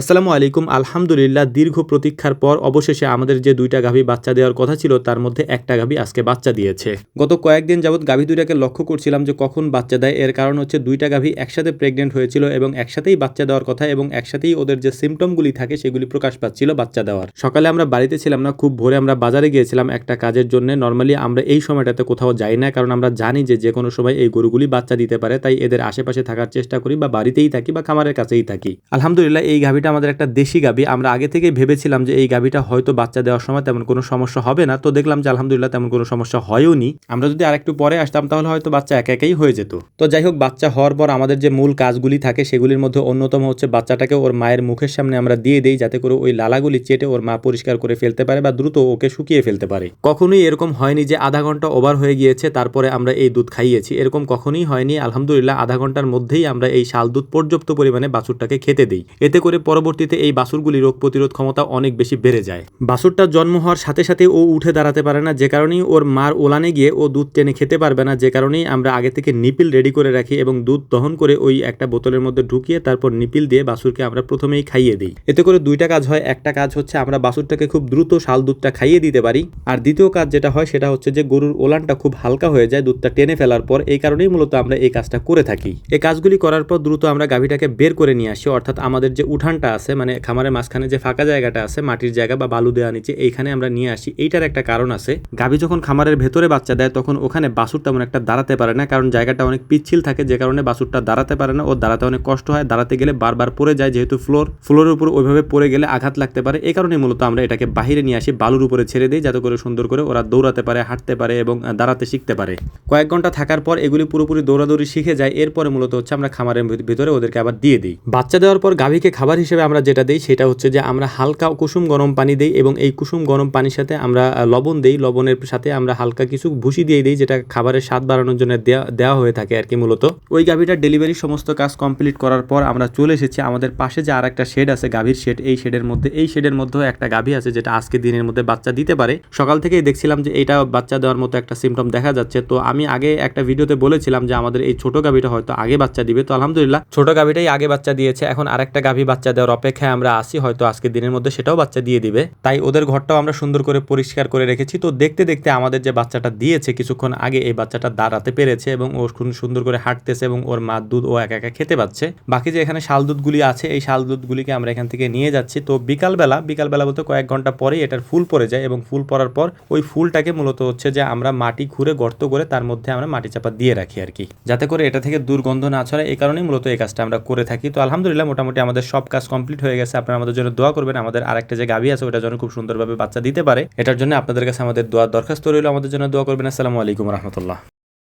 আসসালামু আলাইকুম। আলহামদুলিল্লাহ, দীর্ঘ প্রতীক্ষার পর অবশেষে আমাদের যে দুইটা গাভী বাচ্চা দেওয়ার কথা ছিল, তার মধ্যে একটা গাভী আজকে বাচ্চা দিয়েছে। গত কয়েকদিন যাবৎ গাভী দুইটাকে লক্ষ্য করছিলাম যে কখন বাচ্চা দেয়। এর কারণ হচ্ছে দুইটা গাভী একসাথে প্রেগনেন্ট হয়েছিল এবং একসাথেই বাচ্চা দেওয়ার কথা এবং একসাথেই ওদের যে সিমটমগুলি থাকে, সেগুলি প্রকাশ পাচ্ছিল বাচ্চা দেওয়ার। সকালে আমরা বাড়িতে ছিলাম না, খুব ভোরে আমরা বাজারে গিয়েছিলাম একটা কাজের জন্য। নর্মালি আমরা এই সময়টাতে কোথাও যাই না, কারণ আমরা জানি যে যে কোনো সময় এই গরুগুলি বাচ্চা দিতে পারে। তাই এদের আশেপাশে থাকার চেষ্টা করি বা বাড়িতেই থাকি বা খামারের কাছেই থাকি। আলহামদুলিল্লাহ, এই গাভীটা আমাদের একটা দেশি গাভী আমরা আগে থেকে ভেবেছিলাম যে এই গাভীটা হয়তো বাচ্চা দেওয়ার সময় তেমন কোনো সমস্যা হবে না। তো দেখলাম যে আলহামদুলিল্লাহ তেমন কোনো সমস্যা হয়ও নি আমরা যদি আরেকটু পরে আসতাম তাহলে হয়তো বাচ্চা একা একাই হয়ে যেত। তো যাই হোক, বাচ্চা হওয়ার পর আমাদের যে মূল কাজগুলি থাকে সেগুলির মধ্যে অন্যতম হচ্ছে বাচ্চাটাকে ওর মায়ের মুখের সামনে আমরা দিয়ে দিই যাতে করে ওই লালাগুলি চেটে ওর মা পরিষ্কার করে ফেলতে পারে বা দ্রুত ওকে শুকিয়ে ফেলতে পারে। কখনোই এরকম হয়নি যে আধা ঘণ্টা ওভার হয়ে গিয়েছে, তারপরে আমরা এই দুধ খাইয়েছি। এরকম কখনোই হয়নি। আলহামদুলিল্লাহ, আধা ঘণ্টার মধ্যেই আমরা এই শাল দুধ পর্যাপ্ত পরিমাণে বাছুরটাকে খেতে দিই। এতে করে পরবর্তীতে এই বাছুরগুলি রোগ প্রতিরোধ ক্ষমতা অনেক বেশি বেড়ে যায়। বাছুরটা জন্ম হওয়ার সাথে সাথে ও উঠে দাঁড়াতে পারে না, যে কারণেই ওর মার ওলানে গিয়ে ও দুধ টেনে খেতে পারবে না, যে কারণেই আমরা আগে থেকে নিপিল রেডি করে রাখি এবং দুধ দহন করে ওই একটা বোতলের মধ্যে ঢুকিয়ে তারপর নিপিল দিয়ে বাছুরকে আমরা প্রথমেই খাইয়ে দিই। এতে করে দুইটা কাজ হয়। একটা কাজ হচ্ছে আমরা বাসুরটাকে খুব দ্রুত শাল দুধটা খাইয়ে দিতে পারি। আর দ্বিতীয় কাজ যেটা হয় সেটা হচ্ছে যে গরুর ওলানটা খুব হালকা হয়ে যায় দুধটা টেনে ফেলার পর, এই কারণেই মূলত আমরা এই কাজটা করে থাকি। এই কাজগুলি করার পর দ্রুত আমরা গাভীটাকে বের করে নিয়ে আসি। অর্থাৎ আমাদের যে উঠানটা আছে মানে খামারের মাঝখানে যে ফাঁকা জায়গাটা আছে, মাটির জায়গা বা বালু দেওয়া নিচে, এইখানে আমরা নিয়ে আসি। এইটার একটা কারণ আছে। গাভী যখন খামারের ভেতরে বাচ্চা দেয়, তখন ওখানে বাসুর তেমন একটা দাঁড়াতে পারে না, কারণ জায়গাটা অনেক পিচ্ছিল থাকে, যে কারণে বাসুরটা দাঁড়াতে পারে না। ও দাঁড়াতে অনেক কষ্ট হয়, দাঁড়াতে গেলে বারবার পড়ে যায়, যেহেতু ফ্লোর, ফ্লোরের উপর ওইভাবে পড়ে গেলে আঘাত লাগতে পারে। এই কারণে মূলত আমরা এটাকে বাহিরে নিয়ে আসি, বালুর উপরে ছেড়ে দিই, যাতে করে সুন্দর করে ওরা দৌড়াতে পারে, হাঁটতে পারে এবং দাঁড়াতে শিখতে পারে। কয়েক ঘণ্টা থাকার পর এগুলি পুরোপুরি দৌড়াদৌড়ি শিখে যায়, এরপরে মূলত হচ্ছে আমরা খামারের ভিত- ভিতরে ওদেরকে আবার দিয়ে দিই। বাচ্চা দেওয়ার পর গাভীকে খাবার হিসেবে আমরা যেটা দিই সেটা হচ্ছে যে আমরা হালকা কুসুম গরম পানি দিই এবং এই কুসুম গরম পানির সাথে আমরা লবণ দিই। লবণের সাথে আমরা হালকা কিছু ভুসি দিয়ে দিই যেটা খাবারের স্বাদ বাড়ানোর জন্য দেওয়া দেওয়া হয়ে থাকে আর কি মূলত। ওই গাভীটার ডেলিভারি সমস্ত কাজ কমপ্লিট করার পর আমরা চলে এসেছি। আমাদের পাশে যে আর একটা শেড আছে, গাভীর শেড, এই শেডের মধ্যে, এই শেডের মধ্যেও একটা গাভী আছে যেটা আজকে দিনের মধ্যে বাচ্চা দিতে পারে। সকাল থেকেই দেখছিলাম যে এটা বাচ্চা দেওয়ার মতো একটা সিমটম দেখা যাচ্ছে। তো আমি আগে একটা ভিডিওতে বলেছিলাম যে আমাদের এই ছোট গাভীটা হয়তো আগে বাচ্চা দিবে। তো আলহামদুলিল্লাহ, ছোট গাভীটাই আগে বাচ্চা দিয়েছে। এখন আরেকটা গাভী বাচ্চা দেওয়ার অপেক্ষায় আমরা আসি হয়তো আজকে দিনের মধ্যে সেটাও বাচ্চা দিয়ে দিবে। তাই ওদের ঘরটাও আমরা সুন্দর করে পরিষ্কার করে রেখেছি। তো দেখতে দেখতে আমাদের যে বাচ্চাটা দিয়েছে, কিছুক্ষণ আগে এই বাচ্চাটা দাঁড়াতে পেরেছে এবং ও সুন্দর করে হাঁটতেছে এবং ওর মা দুধ ও একা একা খেতে পাচ্ছে। বাকি যে এখানে শাল দুধগুলি আছে, এই শাল দুধগুলিকে আমরা এখান থেকে নিয়ে যাচ্ছি। তো বিকালবেলা বিকালবেলা বলতে কয়েক ঘণ্টা পরেই এটার ফুল পড়ে যায় এবং ফুল পড়ার পর ওই ফুলটাকে মূলত হচ্ছে যে আমরা মাটি খুঁড়ে গর্ত করে তার মধ্যে আমরা মাটি চাপা দিয়ে রাখি আর কি। যাতে করে এটা থেকে দুর্গন্ধ না ছড়ায়, এই কারণেই মূলত এই কাজটা আমরা করে থাকি। তো আলহামদুলিল্লাহ, মোটামুটি আমাদের সব কাজ কমপ্লিট হয়ে গেছে, আপনারা আমাদের জন্য দোয়া করবেন। আমাদের আরেকটা যে গাভী আছে ওটা যেন খুব সুন্দরভাবে বাচ্চা দিতে পারে। এটার জন্য আপনাদের কাছে আমাদের দোয়া দরখাস্ত রইল। আমাদের জন্য দোয়া করবেন। আসসালামু আলাইকুম রহমতুল্লাহ।